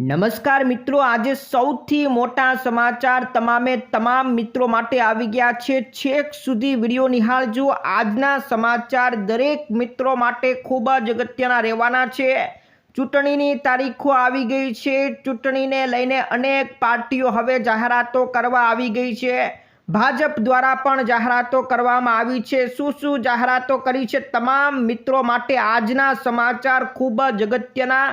નમસ્કાર મિત્રો, આજે સૌથી મોટા સમાચાર તમામે તમામ મિત્રો માટે આવી ગયા છે. છેક સુધી વીડિયો નિહાળજો. આજના સમાચાર દરેક મિત્રો માટે ખૂબ જ અગત્યના રહેવાના છે. ચૂંટણીની તારીખો આવી ગઈ છે. ચૂંટણીને લઈને અનેક પાર્ટીઓ હવે જાહેરાતો કરવા આવી ગઈ છે. ભાજપ દ્વારા પણ જાહેરાતો કરવામાં આવી છે. શું શું જાહેરાતો કરી છે? તમામ મિત્રો માટે આજના સમાચાર ખૂબ જ અગત્યના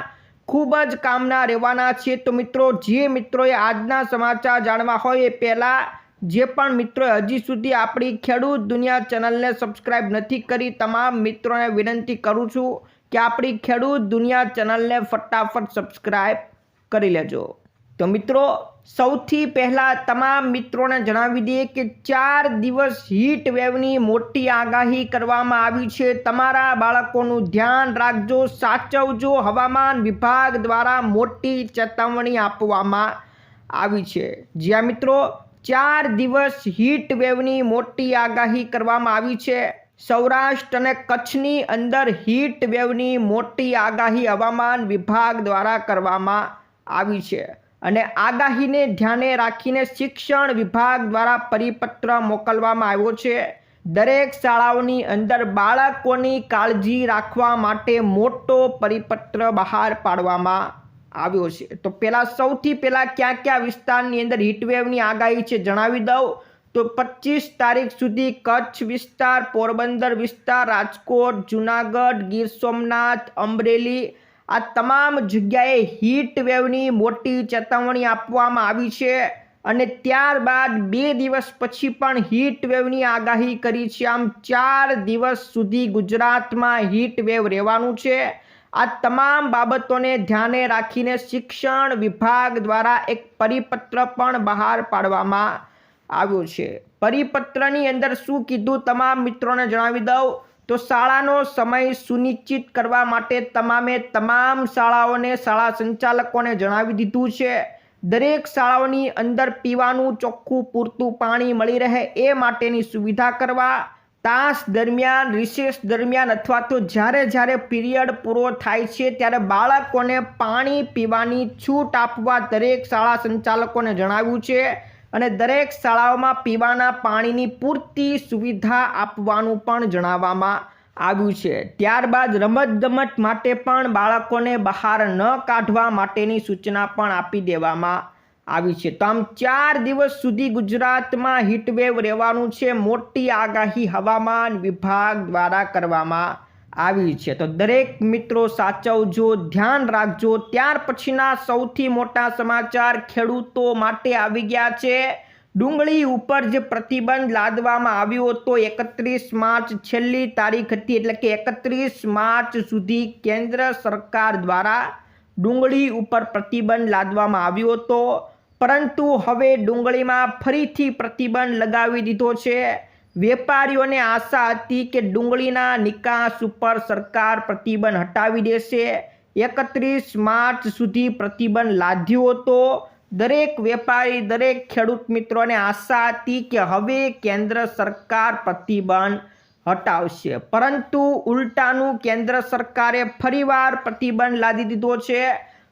ખૂબ જ કામના રહેવાના છે. તો મિત્રો, જે મિત્રોએ આજના સમાચાર જાણવા હોય એ પહેલાં જે પણ મિત્રોએ હજી સુધી આપણી ખેડૂત દુનિયા ચેનલને સબસ્ક્રાઈબ નથી કરી, તમામ મિત્રોને વિનંતી કરું છું કે આપણી ખેડૂત દુનિયા ચેનલને ફટાફટ સબસ્ક્રાઈબ કરી લેજો. તો મિત્રો, સૌથી પહેલાં તમામ મિત્રોને જણાવી દઈએ કે ચાર દિવસ હીટ વેવની મોટી આગાહી કરવામાં આવી છે. તમારા બાળકોનું ધ્યાન રાખજો, સાચવજો. હવામાન વિભાગ દ્વારા મોટી ચેતવણી આપવામાં આવી છે. જ્યાં મિત્રો, ચાર દિવસ હીટ વેવની મોટી આગાહી કરવામાં આવી છે. સૌરાષ્ટ્ર અને કચ્છની અંદર હીટ વેવની મોટી આગાહી હવામાન વિભાગ દ્વારા કરવામાં આવી છે. અને આગાહીને ધ્યાને રાખીને શિક્ષણ વિભાગ દ્વારા પરિપત્ર મોકલવામાં આવ્યો છે. દરેક શાળાઓની અંદર બાળકોની કાળજી રાખવા માટે મોટો પરિપત્ર બહાર પાડવામાં આવ્યો છે. તો પહેલાં સૌથી પહેલાં ક્યાં ક્યાં વિસ્તારની અંદર હીટવેવની આગાહી છે જણાવી દઉં. તો પચીસ તારીખ સુધી કચ્છ વિસ્તાર, પોરબંદર વિસ્તાર, રાજકોટ, જુનાગઢ, ગીર સોમનાથ, અમરેલી આ તમામ જગ્યાએ હીટ વેવની મોટી ચેતવણી આપવામાં આવી છે અને ત્યારબાદ બે દિવસ પછી પણ હીટ વેવની આગાહી કરી છે. આમ ચાર દિવસ સુધી ગુજરાતમાં હીટ વેવ રહેવાનું છે. આ તમામ બાબતોને ધ્યાને રાખીને શિક્ષણ વિભાગ દ્વારા એક પરિપત્ર પણ બહાર પાડવામાં આવ્યો છે. પરિપત્રની અંદર શું કીધું તમામ મિત્રોને જણાવી દઉં. તો શાળાનો સમય સુનિશ્ચિત કરવા માટે તમામે તમામ શાળાઓને શાળા સંચાલકોને જણાવી દીધું છે. દરેક શાળાઓની અંદર પીવાનું, ચોખ્ખું, પૂરતું પાણી મળી રહે એ માટેની સુવિધા કરવા, તાસ દરમિયાન, રિસેસ દરમિયાન અથવા તો જ્યારે જ્યારે પીરિયડ પૂરો થાય છે ત્યારે બાળકોને પાણી પીવાની છૂટ આપવા દરેક શાળા સંચાલકોને જણાવ્યું છે. અને દરેક શાળાઓમાં પીવાના પાણીની પૂરતી સુવિધા આપવાનું પણ જણાવવામાં આવ્યું છે. ત્યારબાદ રમતગમત માટે પણ બાળકોને બહાર ન કાઢવા માટેની સૂચના પણ આપી દેવામાં આવી છે. તો આમ ચાર દિવસ સુધી ગુજરાતમાં હીટવેવ રહેવાનું છે. મોટી આગાહી હવામાન વિભાગ દ્વારા કરવામાં આવી છે. તો દરેક મિત્રો સાચવજો, ધ્યાન રાખજો. ત્યાર પછીના સૌથી મોટા સમાચાર ખેડૂતો માટે આવી ગયા છે. ડુંગળી ઉપર જે પ્રતિબંધ લાદવામાં આવ્યો હતો એકત્રીસ માર્ચ છેલ્લી તારીખ હતી, એટલે કે એકત્રીસ માર્ચ સુધી કેન્દ્ર સરકાર દ્વારા ડુંગળી ઉપર પ્રતિબંધ લાદવામાં આવ્યો હતો. પરંતુ હવે ડુંગળીમાં ફરીથી પ્રતિબંધ લગાવી દીધો છે. વેપારીઓને આશા હતી કે ડુંગળીના નિકાસ ઉપર સરકાર પ્રતિબંધ હટાવી દેશે. એકત્રીસ માર્ચ સુધી પ્રતિબંધ લાદ્યો હતો. દરેક વેપારી, દરેક ખેડૂત મિત્રોને આશા હતી કે હવે કેન્દ્ર સરકાર પ્રતિબંધ હટાવશે. પરંતુ ઉલટાનું કેન્દ્ર સરકારે ફરીવાર પ્રતિબંધ લાદી દીધો છે.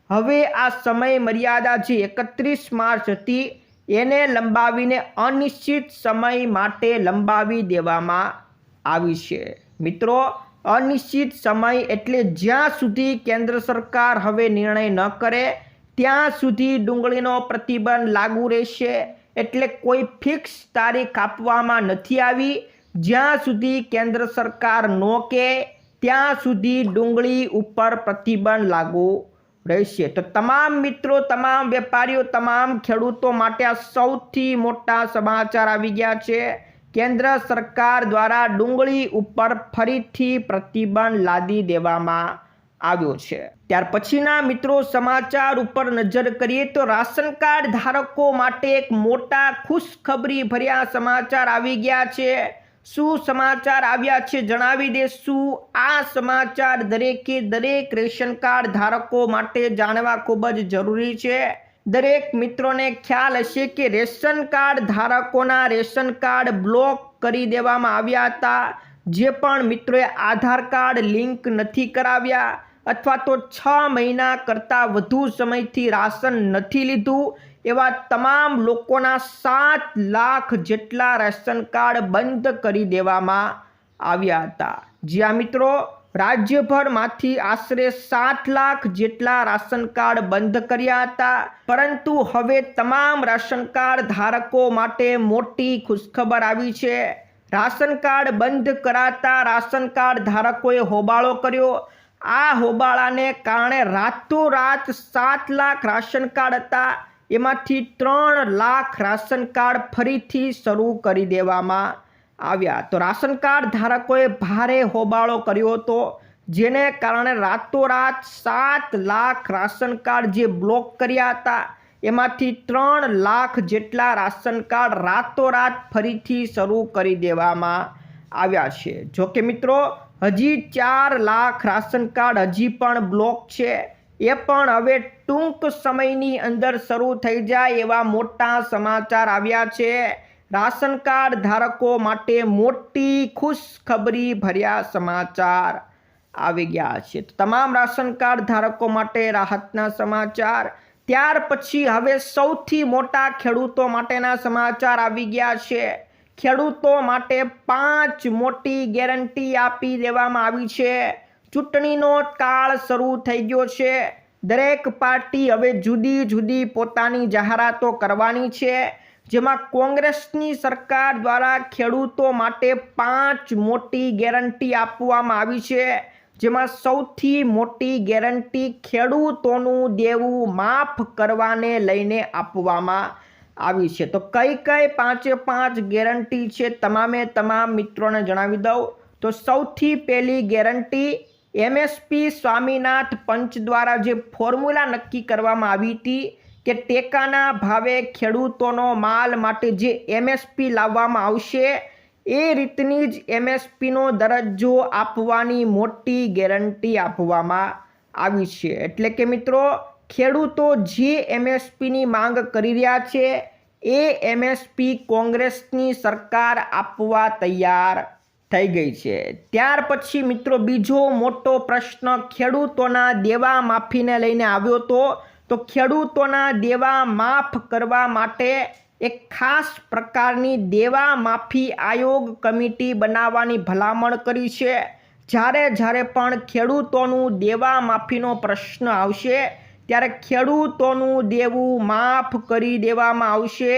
હવે આ સમય મર્યાદા જે એકત્રીસ માર્ચ હતી એને લંબાવીને અનિશ્ચિત સમય માટે લંબાવી દેવામાં આવી છે. મિત્રો, અનિશ્ચિત સમય એટલે જ્યાં સુધી કેન્દ્ર સરકાર હવે નિર્ણય ન કરે, ત્યાં સુધી ડુંગળીનો પ્રતિબંધ લાગુ રહેશે. એટલે કોઈ ફિક્સ તારીખ આપવામાં નથી આવી. જ્યાં સુધી કેન્દ્ર સરકાર નો કે, ત્યાં સુધી ડુંગળી ઉપર પ્રતિબંધ લાગુ રહેશે. તો તમામ મિત્રો, તમામ વેપારીઓ, તમામ ખેડૂતો માટે આ સૌથી મોટા સમાચાર આવી ગયા છે. કેન્દ્ર સરકાર દ્વારા ડુંગળી ઉપર ફરીથી પ્રતિબંધ લાદી દેવામાં આવ્યો છે. ત્યાર પછીના મિત્રો, સમાચાર ઉપર નજર કરીએ તો રાશન કાર્ડ ધારકો માટે એક મોટા ખુશખબરી ભર્યા સમાચાર આવી ગયા છે. શું સમાચાર આવ્યા છે જણાવી દેશું. આ સમાચાર દરેકે દરેક રેશન કાર્ડ ધારકો માટે જાણવા ખૂબ જ જરૂરી છે. દરેક મિત્રોને ખ્યાલ હશે કે રેશન કાર્ડ ધારકોના રેશન કાર્ડ બ્લોક કરી દેવામાં આવ્યા હતા. જે પણ મિત્રોએ આધાર કાર્ડ લિંક નથી કરાવ્યા અથવા તો છ મહિના કરતાં વધુ સમયથી રાશન નથી લીધું. એવા તમામ લોકોના સાત લાખ જેટલા રેશન કાર્ડ બંધ કરી દેવામાં આવ્યા હતા. જ્યાં મિત્રો, રાજ્યભરમાંથી આશરે સાત લાખ જેટલા રાશન કાર્ડ બંધ કર્યા હતા. પરંતુ હવે તમામ રાશન કાર્ડ ધારકો માટે મોટી ખુશખબર આવી છે. રાશન કાર્ડ બંધ કરાતા રાશન કાર્ડ ધારકોએ હોબાળો કર્યો. આ હોબાળાને કારણે રાતોરાત સાત લાખ રાશન કાર્ડ હતા. એમાંથી ત્રણ લાખ રાશન કાર્ડ ફરીથી શરૂ કરી દેવામાં આવ્યા. તો રાશન કાર્ડ ધારકોએ ભારે હોબાળો કર્યો હતો, જેને કારણે રાતોરાત સાત લાખ રાશન કાર્ડ જે બ્લોક કર્યા હતા, એમાંથી ત્રણ લાખ જેટલા રાશન કાર્ડ રાતોરાત ફરીથી શરૂ કરી દેવામાં આવ્યા છે. જોકે મિત્રો, હજી ચાર લાખ રાશન કાર્ડ હજી પણ બ્લોક છે. એ પણ હવે ટૂંક સમયની અંદર શરૂ થઈ જાય એવા મોટા સમાચાર આવ્યા છે. રાશન કાર્ડ ધારકો માટે મોટી ખુશખબરી ભર્યા સમાચાર આવી ગયા છે. તમામ રાશન કાર્ડ ધારકો માટે રાહતના સમાચાર. ત્યાર પછી હવે સૌથી મોટા ખેડૂતો માટેના સમાચાર આવી ગયા છે. ખેડૂતો માટે પાંચ મોટી ગેરંટી આપી દેવામાં આવી છે. ચૂંટણીનો કાળ શરૂ થઈ ગયો છે. દરેક પાર્ટી હવે જુદી જુદી પોતાની જાહેરાતો કરવાની છે, જેમાં કોંગ્રેસની સરકાર દ્વારા ખેડૂતો માટે પાંચ મોટી ગેરંટી આપવામાં આવી છે, જેમાં સૌથી મોટી ગેરંટી ખેડૂતોનું દેવું માફ કરવાને લઈને આપવામાં આવી છે. તો કઈ કઈ પાંચે પાંચ ગેરંટી છે, તમામે તમામ મિત્રોને જણાવી દઉં. તો સૌથી પહેલી ગેરંટી એમએસપી સ્વામીનાથ પંચ દ્વારા જે ફોર્મ્યુલા નક્કી કરવામાં આવી હતી કે ટેકાના ભાવે ખેડૂતોનો માલ માટે જે એમએસપી લાવવામાં આવશે, એ રીતની જ એમએસપીનો દરજ્જો આપવાની મોટી ગેરંટી આપવામાં આવી છે. એટલે કે મિત્રો, ખેડૂતો જે એમએસપીની માંગ કરી રહ્યા છે, એ એમએસપી કોંગ્રેસની સરકાર આપવા તૈયાર થઈ ગઈ છે. ત્યાર પછી મિત્રો બીજો મોટો પ્રશ્ન ખેડૂતોના દેવા માફીને લઈને આવ્યો હતો. તો ખેડૂતોના દેવા માફ કરવા માટે એક ખાસ પ્રકારની દેવા માફી આયોગ કમિટી બનાવવાની ભલામણ કરી છે. જ્યારે જ્યારે પણ ખેડૂતોનું દેવા માફીનો પ્રશ્ન આવશે, ત્યારે ખેડૂતોનું દેવું માફ કરી દેવામાં આવશે.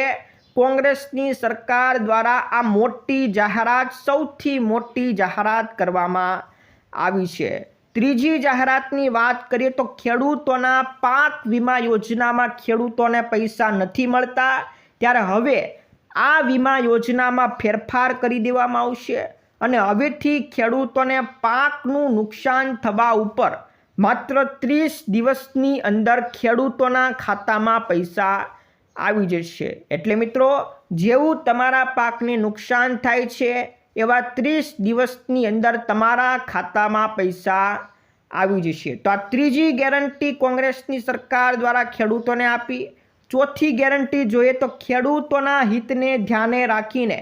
કોંગ્રેસની સરકાર દ્વારા આ મોટી જાહેરાત, સૌથી મોટી જાહેરાત કરવામાં આવી છે. ત્રીજી જાહેરાતની વાત કરીએ તો ખેડૂતોના પાક વીમા યોજનામાં ખેડૂતોને પૈસા નથી મળતા. ત્યારે હવે આ વીમા યોજનામાં ફેરફાર કરી દેવામાં આવશે અને હવેથી ખેડૂતોને પાકનું નુકસાન થવા ઉપર માત્ર ત્રીસ દિવસની અંદર ખેડૂતોના ખાતામાં પૈસા આવી જશે. એટલે મિત્રો, જેવું તમારા પાકને નુકસાન થાય છે, એવા ત્રીસ દિવસની અંદર તમારા ખાતામાં પૈસા આવી જશે. તો આ ત્રીજી ગેરંટી કોંગ્રેસની સરકાર દ્વારા ખેડૂતોને આપી. ચોથી ગેરંટી જોઈએ તો ખેડૂતોના હિતને ધ્યાને રાખીને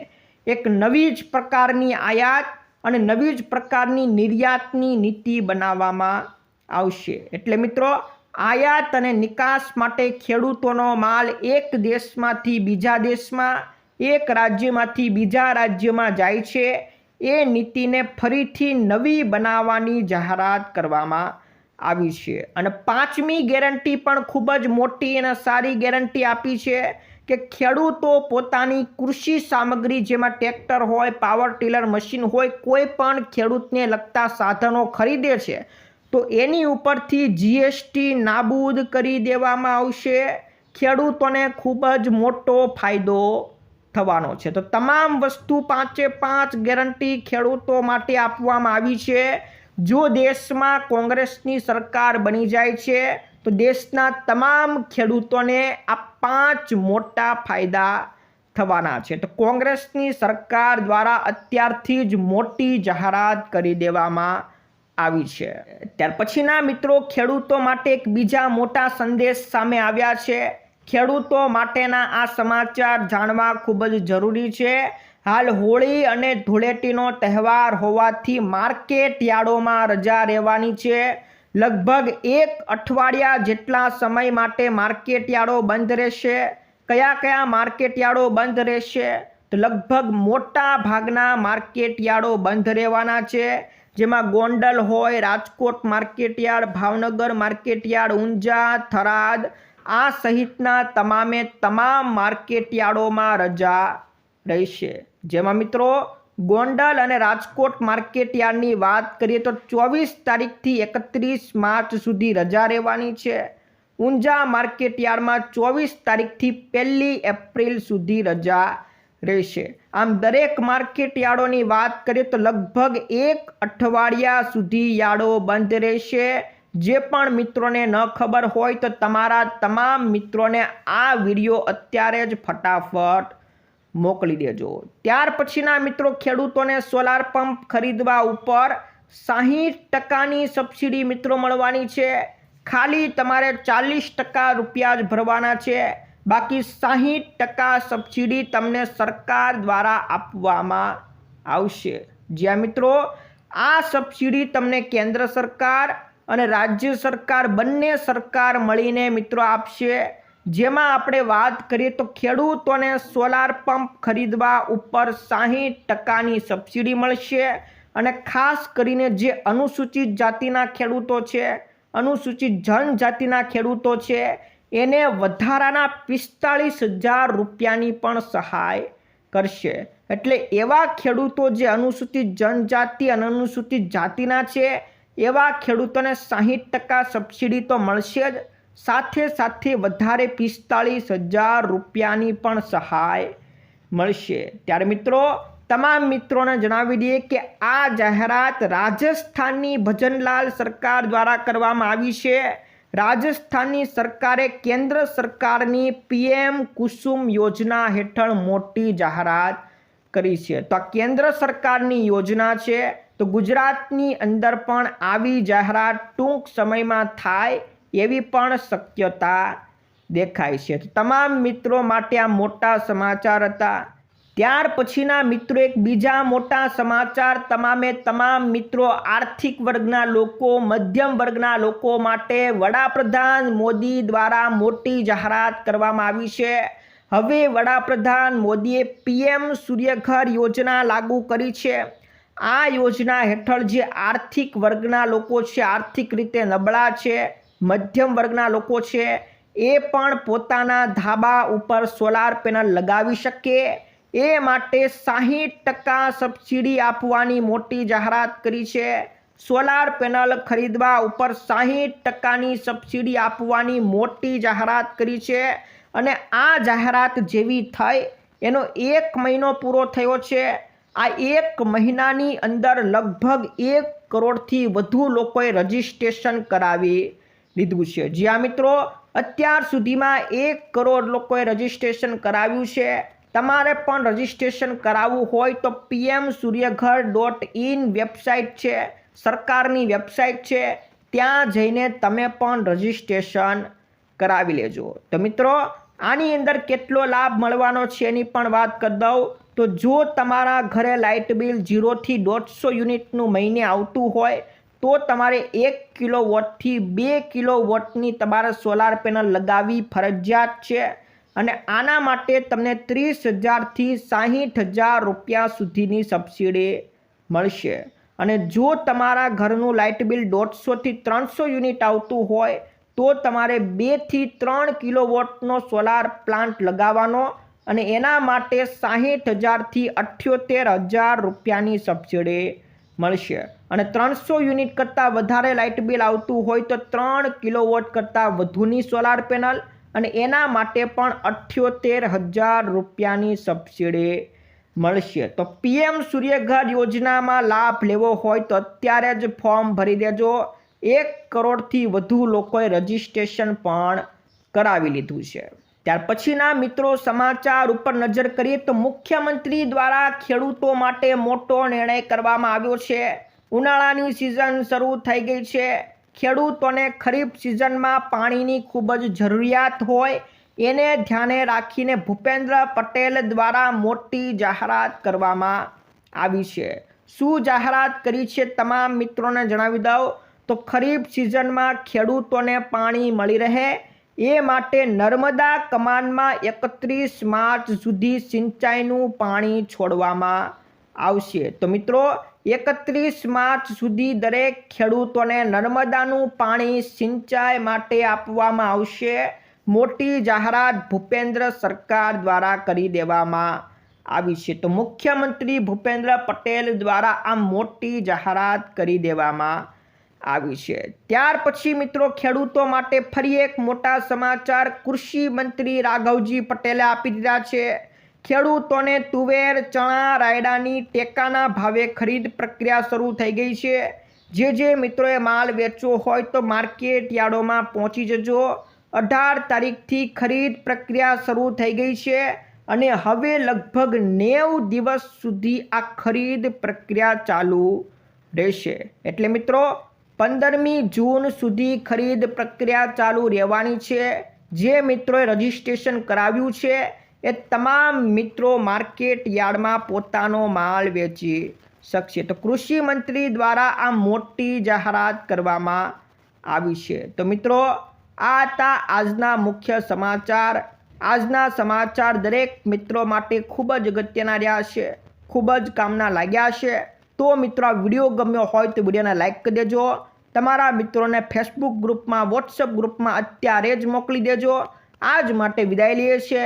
એક નવી જ પ્રકારની આયાત અને નવી જ પ્રકારની નિર્યાતની નીતિ બનાવવામાં આવશે. એટલે મિત્રો આયાત અને નિકાસ માટે ખેડૂતોનો માલ એક દેશમાંથી બીજા દેશમાં, એક રાજ્યમાંથી બીજા રાજ્યમાં જાય છે. એ નીતિને ફરીથી નવી બનાવવાની જાહેરાત કરવામાં આવી છે. અને પાંચમી ગેરંટી પણ ખૂબ જ મોટી અને સારી ગેરંટી આપી છે કે ખેડૂતો પોતાની કૃષિ સામગ્રી જેમાં ટ્રેક્ટર હોય, પાવર ટીલર મશીન હોય, કોઈ પણ ખેડૂતને લગતા સાધનો ખરીદે છે. તો એની ઉપરથી જીએસટી નાબૂદ કરી દેવામાં આવશે. ખેડૂતોને ખૂબ જ મોટો ફાયદો થવાનો છે. તો તમામ વસ્તુ પાંચે પાંચ ગેરંટી ખેડૂતો માટે આપવામાં આવી છે. જો દેશમાં કોંગ્રેસની સરકાર બની જાય છે, તો દેશના તમામ ખેડૂતોને આ પાંચ મોટા ફાયદા થવાના છે. તો કોંગ્રેસની સરકાર દ્વારા અત્યારથી જ મોટી જાહેરાત કરી દેવામાં આવી છે. ત્યાર પછીના મિત્રો, ખેડૂતો માટે એક બીજા મોટા સંદેશ સામે આવ્યા છે. ખેડૂતો માટેના આ સમાચાર જાણવા ખૂબ જ જરૂરી છે. હાલ હોળી અને ધૂળેટીનો તહેવાર હોવાથી માર્કેટ યાર્ડોમાં રજા રહેવાની છે. લગભગ એક અઠવાડિયા જેટલા સમય માટે માર્કેટ યાર્ડો બંધ રહેશે. કયા કયા માર્કેટ યાર્ડો બંધ રહેશે? તો લગભગ મોટા ભાગના માર્કેટ યાર્ડો બંધ રહેવાના છે. જેમાં ગોંડલ હોય, Rajkot market yard, Bhavnagar market yard, Unjha, Tharad, આ સહિતના તમામે તમામ માર્કેટયાર્ડોમાં રજા રહેશે. જેમાં મિત્રો, ગોંડલ અને રાજકોટ માર્કેટયાર્ડની વાત કરીએ તો ચોવીસ તારીખથી એકત્રીસ માર્ચ સુધી રજા રહેવાની છે. ઊંઝા માર્કેટયાર્ડમાં ચોવીસ તારીખથી પહેલી એપ્રિલ સુધી રજા રહેશે. આમ દરેક માર્કેટ યાર્ડોની વાત કરીએ તો લગભગ એક અઠવાડિયા સુધી યાર્ડો બંધ રહેશે. જે પણ મિત્રોને ન ખબર હોય તો તમારા તમામ મિત્રોને આ વીડિયો અત્યારે જ ફટાફટ મોકલી દેજો. ત્યાર પછીના મિત્રો ખેડૂતોને સોલાર પંપ ખરીદવા ઉપર સાહીઠ ટકાની સબસિડી મિત્રો મળવાની છે. ખાલી તમારે ચાલીસ ટકા રૂપિયા જ ભરવાના છે. બાકી સાહીઠ ટકા સબસિડી તમને સરકાર દ્વારા આપવામાં આવશે. જ્યાં મિત્રો, આ સબસિડી તમને કેન્દ્ર સરકાર અને રાજ્ય સરકાર બંને સરકાર મળીને મિત્રો આપશે. જેમાં આપણે વાત કરીએ તો ખેડૂતોને સોલાર પંપ ખરીદવા ઉપર સાહીઠ ટકાની સબસિડી મળશે અને ખાસ કરીને જે અનુસૂચિત જાતિના ખેડૂતો છે, અનુસૂચિત જનજાતિના ખેડૂતો છે એને વધારાના પિસ્તાળીસ હજાર રૂપિયાની પણ સહાય કરશે. એટલે એવા ખેડૂતો જે અનુસૂચિત જનજાતિ અને અનુસૂચિત જાતિના છે, એવા ખેડૂતોને સાહીઠ ટકા સબસિડી તો મળશે જ. સાથે સાથે વધારે પિસ્તાળીસ હજાર રૂપિયાની પણ સહાય મળશે. ત્યારે મિત્રો, તમામ મિત્રોને જણાવી દઈએ કે આ જાહેરાત રાજસ્થાનની ભજનલાલ સરકાર દ્વારા કરવામાં આવી છે. રાજસ્થાનની સરકારે કેન્દ્ર સરકારની પીએમ કુસુમ યોજના હેઠળ મોટી જાહેરાત કરી છે. તો આ કેન્દ્ર સરકારની યોજના છે. તો ગુજરાતની અંદર પણ આવી જાહેરાત ટૂંક સમયમાં થાય એવી પણ શક્યતા દેખાય છે. તમામ મિત્રો માટે આ મોટા સમાચાર હતા. ત્યાર પછીના મિત્રો એક બીજા મોટા સમાચાર. તમામે તમામ મિત્રો, આર્થિક વર્ગના લોકો, મધ્યમ વર્ગના લોકો માટે વડાપ્રધાન મોદી દ્વારા મોટી જાહેરાત કરવામાં આવી છે. હવે વડાપ્રધાન મોદીએ પીએમ સૂર્યઘર યોજના લાગુ કરી છે. આ યોજના હેઠળ જે આર્થિક વર્ગના લોકો છે, આર્થિક રીતે નબળા છે, મધ્યમ વર્ગના લોકો છે, એ પણ પોતાના ધાબા ઉપર સોલાર પેનલ લગાવી શકે. એ માટે સાહીઠ ટકા સબસિડી આપવાની મોટી જાહેરાત કરી છે. સોલાર પેનલ ખરીદવા ઉપર સાહીઠ ટકાની સબસિડી આપવાની મોટી જાહેરાત કરી છે અને આ જાહેરાત જેવી થઈ એનો એક મહિનો પૂરો થયો છે. આ એક મહિનાની અંદર લગભગ એક કરોડથી વધુ લોકોએ રજિસ્ટ્રેશન કરાવી લીધું છે. જ્યાં મિત્રો, અત્યાર સુધીમાં એક કરોડ લોકોએ રજિસ્ટ્રેશન કરાવ્યું છે. તમારે પણ રજીસ્ટ્રેશન કરાવવું હોય તો PM Suryaghar dot in website છે, સરકારની વેબસાઇટ છે, ત્યાં જઈને તમે પણ રજીસ્ટ્રેશન કરાવી લેજો. તો મિત્રો, આની અંદર કેટલો લાભ મળવાનો છે એની પણ વાત કરી દઉં. તો જો તમારા ઘરે લાઇટ બિલ જીરોથી દોઢસો યુનિટનું મહિને આવતું હોય, તો તમારે એક કિલો વોટથી બે કિલો વોટની તમારે સોલાર પેનલ લગાવવી ફરજિયાત છે. અને આના માટે તમને ત્રીસ હજારથી સાહીઠ હજાર રૂપિયા સુધીની સબસિડી મળશે. અને જો તમારા ઘરનું લાઇટ બિલ દોઢસોથી ત્રણસો યુનિટ આવતું હોય, તો તમારે બેથી ત્રણ કિલો વોટનો સોલાર પ્લાન્ટ લગાવવાનો અને એના માટે સાહીઠ હજારથી અઠ્યોતેર હજાર રૂપિયાની સબસિડી મળશે. અને ત્રણસો યુનિટ કરતાં વધારે લાઇટ બિલ આવતું હોય તો ત્રણ કિલો વોટ કરતાં વધુની સોલાર પેનલ અને એના માટે પણ અઠ્યોતેર હજાર રૂપિયાની સબસિડી મળશે. તો પીએમ સૂર્યઘર યોજનામાં લાભ લેવો હોય તો અત્યારે જ ફોર્મ ભરી દેજો. એક કરોડથી વધુ લોકોએ રજીસ્ટ્રેશન પણ કરાવી લીધું છે. ત્યાર પછીના મિત્રો સમાચાર ઉપર નજર કરીએ તો મુખ્યમંત્રી દ્વારા ખેડૂતો માટે મોટો નિર્ણય કરવામાં આવ્યો છે. ઉનાળાની સિઝન શરૂ થઈ ગઈ છે. ખેડૂતોને ખરીફ સિઝનમાં પાણીની ખૂબ જ જરૂરિયાત હોય, એને ધ્યાને રાખીને ભૂપેન્દ્ર પટેલ દ્વારા મોટી જાહેરાત કરવામાં આવી છે. શું જાહેરાત કરી છે તમામ મિત્રોને જણાવી દઉં? તો ખરીફ સિઝનમાં ખેડૂતોને પાણી મળી રહે, એ માટે નર્મદા કમાનમાં એકત્રીસ માર્ચ સુધી સિંચાઈનું પાણી છોડવામાં આવશે. તો મિત્રો એકત્રીસ માર્ચ સુધી દરેક ખેડૂતોને નર્મદાનું પાણી સિંચાઈ માટે આપવામાં આવશે. મોટી જાહેરાત ભૂપેન્દ્ર સરકાર દ્વારા કરી દેવામાં આવી છે. તો મુખ્યમંત્રી ભૂપેન્દ્ર પટેલ દ્વારા આ મોટી જાહેરાત કરી દેવામાં આવી છે. ત્યાર પછી મિત્રો ખેડૂતો માટે ફરી એક મોટા સમાચાર કૃષિ મંત્રી રાઘવજી પટેલે આપી દીધા છે. ખેડૂતોને તુવેર, ચણા, રાયડાની ટેકાના ભાવે ખરીદ પ્રક્રિયા શરૂ થઈ ગઈ છે. જે જે મિત્રોએ માલ વેચવો હોય તો માર્કેટ યાર્ડોમાં પહોંચી જજો. અઢાર તારીખથી ખરીદ પ્રક્રિયા શરૂ થઈ ગઈ છે અને હવે લગભગ નેવ દિવસ સુધી આ ખરીદ પ્રક્રિયા ચાલુ રહેશે. એટલે મિત્રો, પંદરમી જૂન સુધી ખરીદ પ્રક્રિયા ચાલુ રહેવાની છે. જે મિત્રોએ રજિસ્ટ્રેશન કરાવ્યું છે એ તમામ મિત્રો માર્કેટ યાર્ડમાં પોતાનો માલ વેચી શકશે. તો કૃષિ મંત્રી દ્વારા આ મોટી જાહેરાત કરવામાં આવી છે. તો મિત્રો, આ હતા આજના મુખ્ય સમાચાર. આજના સમાચાર દરેક મિત્રો માટે ખૂબ જ અગત્યના રહ્યા છે. ખૂબ જ કામના લાગ્યા છે. તો મિત્રો, આ વીડિયો ગમ્યો હોય તો વિડીયોને લાઈક કરી દેજો. તમારા મિત્રોને ફેસબુક ગ્રુપમાં વોટ્સઅપ ગ્રુપમાં અત્યારે જ મોકલી દેજો. આજ માટે વિદાય લઈએ છીએ.